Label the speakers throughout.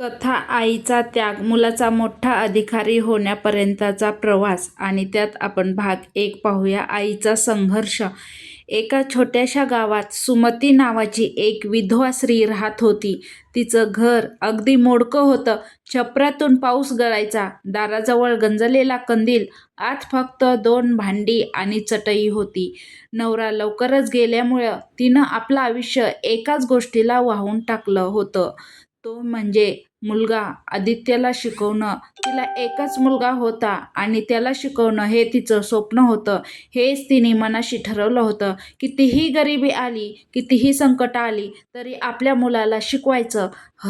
Speaker 1: कथा आईचा त्याग मुलाचा मोठा अधिकारी होण्यापर्यंतचा प्रवास आणि त्यात आपण भाग एक पाहूया. आईचा संघर्ष. एका छोट्याशा गावात सुमती नावाची एक विधवा स्त्री राहत होती. तिचं घर अगदी मोडकं होतं. छपरातून पाऊस गळायचा. दाराजवळ गंजलेला कंदील आत फक्त दोन भांडी आणि चटई होती. नवरा लवकरच गेल्यामुळं तिनं आपलं आयुष्य एकाच गोष्टीला वाहून टाकलं होतं. तो म्हणजे मुलगा आदित्यला शिकवणं. तिला एकच मुलगा होता आणि त्याला शिकवणं हे तिचं स्वप्न होतं. हेच तिने मनाशी ठरवलं होतं. कितीही गरिबी आली कितीही संकट आली तरी आपल्या मुलाला शिकवायचं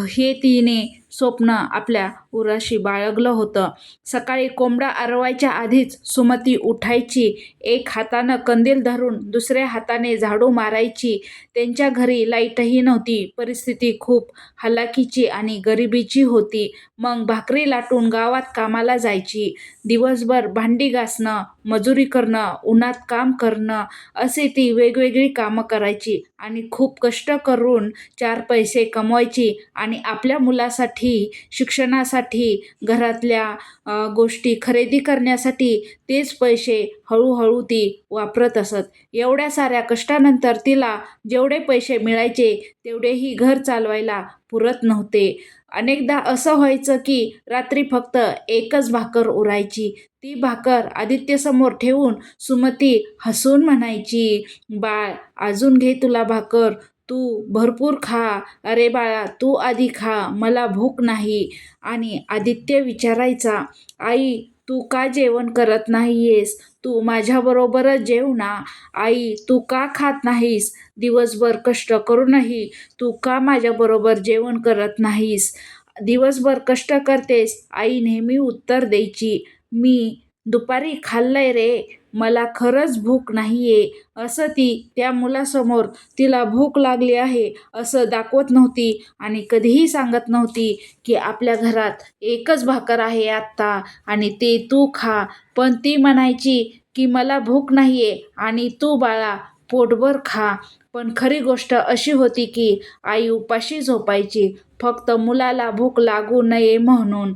Speaker 1: हे तिने स्वप्न आपल्या उराशी बाळगलं होतं. सकाळी कोंबडा आरवायच्या आधीच सुमती उठायची. एक हातानं कंदील धरून दुसऱ्या हाताने झाडू मारायची. त्यांच्या घरी लाईटही नव्हती. परिस्थिती खूप हलाखीची आणि गरिबीची होती. मग भाकरी लाटून गावात कामाला जायची. दिवसभर भांडी घासणं मजुरी करणं उन्हात काम करणं असे ती वेगवेगळी कामं करायची. आणि खूप कष्ट करून चार पैसे कमवायची आणि आपल्या मुलासाठी शिक्षणासाठी घरातल्या गोष्टी खरेदी करण्यासाठी तेच पैसे हळूहळू ती वापरत असत. एवढ्या साऱ्या कष्टानंतर तिला जेवढे पैसे मिळायचे तेवढेही घर चालवायला पुरत नव्हते. अनेकदा असं व्हायचं की रात्री फक्त एकच भाकर उरायची. ती भाकर आदित्यसमोर ठेवून सुमती हसून म्हणायची बाळ अजून घे तुला भाकर. तू भरपूर खा. अरे बाळा तू आधी खा. मला भूक नाही. आणि आदित्य विचारायचा आई तू का जेवण करत नाहीयेस? तू माझ्याबरोबरच जेव ना. आई तू का खात नाहीस? दिवसभर कष्ट करूनही तू का माझ्याबरोबर जेवण करत नाहीस? दिवसभर कष्ट करतेस आई नेहमी उत्तर द्यायची. मी दुपारी खाल्लंय रे. मला खरंच भूक नाही आहे असं ती त्या मुलासमोर तिला भूक लागली आहे असं दाखवत नव्हती आणि कधीही सांगत नव्हती की आपल्या घरात एकच भाकर आहे आत्ता आणि ते तू खा. पण ती म्हणायची की मला भूक नाही आहे आणि तू बाळा पोटभर खा. पण खरी गोष्ट अशी होती की आई उपाशी झोपायची फक्त मुलाला भूक लागू नये म्हणून.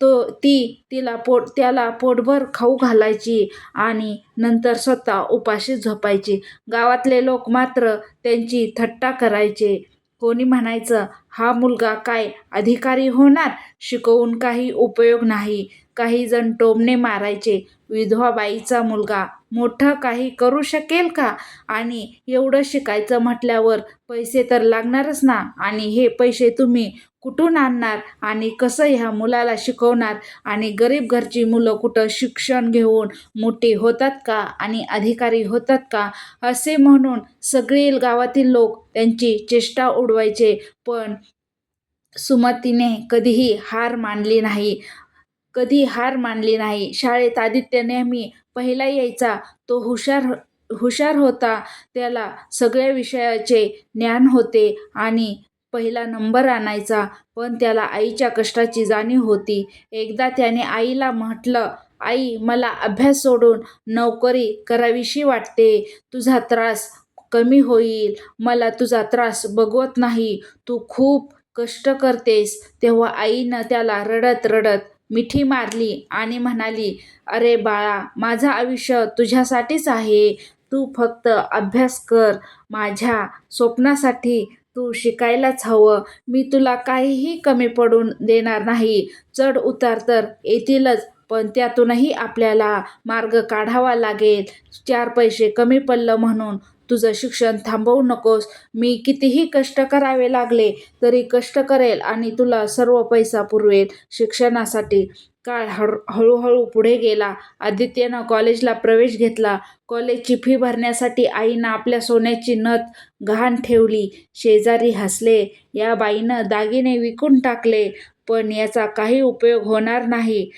Speaker 1: तो ती तिला पोट त्याला पोटभर खाऊ घालायची आणि नंतर स्वतः उपाशी झोपायची. गावातले लोक मात्र त्यांची थट्टा करायचे. कोणी म्हणायचं हा मुलगा काय अधिकारी होणार? शिकवून काही उपयोग नाही. काही जण टोमणे मारायचे. विधवा बाईचा मुलगा. मोठं काही करू शकेल का? आणि एवढं शिकायचं म्हटल्यावर पैसे तर लागणारच ना? आणि हे पैसे तुम्ही कुठून आणणार? आणि कसं ह्या मुलाला शिकवणार? आणि गरीब घरची मुलं कुठं शिक्षण घेऊन मोठी होतात का? आणि अधिकारी होतात का? असे म्हणून सगळे गावातील लोक त्यांची चेष्टा उडवायचे. पण सुमतीने कधीही हार मानली नाही. कधी हार मानली नाही. शाळेत आदित्य नेहमी पहिला यायचा. तो हुशार हुशार होता. त्याला सगळ्या विषयाचे ज्ञान होते आणि पहिला नंबर आणायचा. पण त्याला आईच्या कष्टाची जाणीव होती. एकदा त्याने आईला म्हटलं आई मला अभ्यास सोडून नोकरी करावीशी वाटते. तुझा त्रास कमी होईल. मला तुझा त्रास बघवत नाही. तू खूप कष्ट करतेस. तेव्हा आईनं त्याला रडत रडत मिठी मारली आणि म्हणाली अरे बाळा माझं आयुष्य तुझ्यासाठीच आहे. तू फक्त अभ्यास कर. माझ्या स्वप्नासाठी तू शिकायलाच हवं. मी तुला काहीही कमी पडून देणार नाही. चढ उतार तर येतीलच पण त्यातूनही आपल्याला मार्ग काढावा लागेल. चार पैसे कमी पडलं म्हणून तुझं शिक्षण थांबवू नकोस. मी कितीही कष्ट करावे लागले तरी कष्ट करेल आणि तुला सर्व पैसा पुरवेल. शिक्षणासाठी काळ हळू हळूहळू पुढे गेला. आदित्यनं कॉलेजला प्रवेश घेतला. कॉलेजची फी भरण्यासाठी आईनं आपल्या सोन्याची नथ गहाण ठेवली. शेजारी हसले. या बाईनं दागिने विकून टाकले पण याचा काही उपयोग होणार नाही.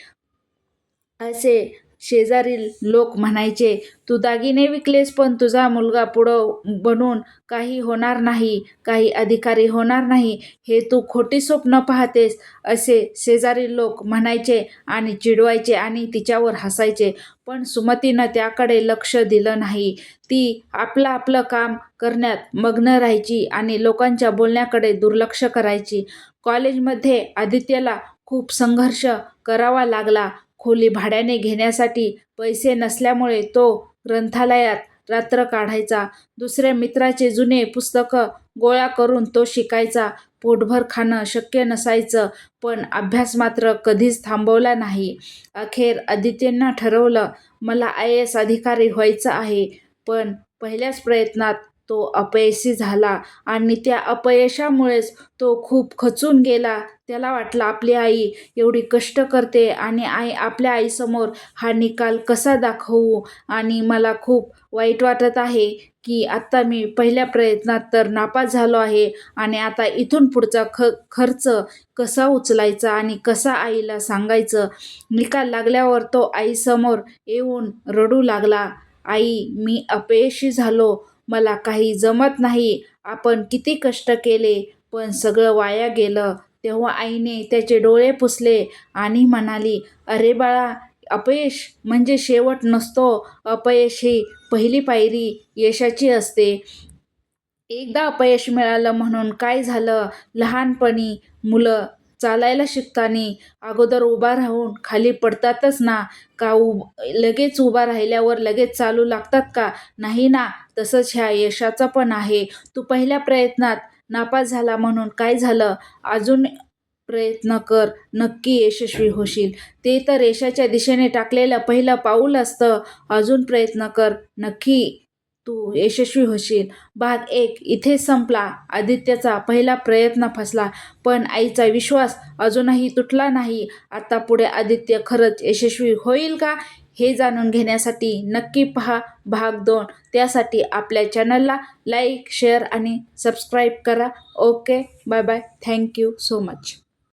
Speaker 1: असे शेजारील लोक म्हणायचे तू दागिने विकलेस पण तुझा मुलगा पुढं बनून काही होणार नाही काही अधिकारी होणार नाही हे तू खोटी स्वप्न पाहतेस असे शेजारी लोक म्हणायचे आणि चिडवायचे आणि तिच्यावर हसायचे. पण सुमतीनं त्याकडे लक्ष दिलं नाही. ती आपलं आपलं काम करण्यात मग्न राहायची आणि लोकांच्या बोलण्याकडे दुर्लक्ष करायची. कॉलेजमध्ये आदित्यला खूप संघर्ष करावा लागला खोली भाड्याने घेण्यासाठी पैसे नसल्यामुळे तो ग्रंथालयात रात्र काढायचा. दुसऱ्या मित्राचे जुने पुस्तकं गोळा करून तो शिकायचा. पोटभर खाणं शक्य नसायचं पण अभ्यास मात्र कधीच थांबवला नाही. अखेर आदित्यनं ठरवलं मला आय एस अधिकारी व्हायचं आहे. पण पहिल्याच प्रयत्नात तो अपयशी झाला आणि त्या अपयशामुळेच तो खूप खचून गेला. त्याला वाटलं आपली आई एवढी कष्ट करते आणि आई आपल्या आईसमोर हा निकाल कसा दाखवू? आणि मला खूप वाईट वाटत आहे की आत्ता मी पहिल्या प्रयत्नात तर नापास झालो आहे आणि आता इथून पुढचा ख खर्च कसा उचलायचा आणि कसा आईला सांगायचं? निकाल लागल्यावर तो आईसमोर येऊन रडू लागला. आई मी अपयशी झालो. मला काही जमत नाही. आपण किती कष्ट केले पण सगळं वाया गेलं. तेव्हा आईने त्याचे डोळे पुसले आणि म्हणाली अरे बाळा अपयश म्हणजे शेवट नसतो. अपयश ही पहिली पायरी यशाची असते. एकदा अपयश मिळालं म्हणून काय झालं? लहानपणी मुलं चालायला शिकताना अगोदर उभा राहून खाली पडतातच ना? का उ लगेच उभा राहिल्यावर लगेच चालू लागतात का? नाही ना तसंच ह्या यशाचा पण आहे. तू पहिल्या प्रयत्नात नापास झाला म्हणून काय झालं? अजून प्रयत्न कर नक्की यशस्वी होशील. ते तर यशाच्या दिशेने टाकलेलं पहिलं पाऊल असतं. अजून प्रयत्न कर नक्की तू यशस्वी होशील. भाग एक इथे संपला. आदित्यचा पहिला प्रयत्न फसला पण आईचा विश्वास अजूनही तुटला नाही. आता पुढे आदित्य खरंच यशस्वी होईल का हे जाणून घेण्यासाठी नक्की पहा भाग दोन. त्यासाठी आपल्या चॅनलला लाईक शेअर आणि सबस्क्राईब करा. Okay bye bye. Thank you so much.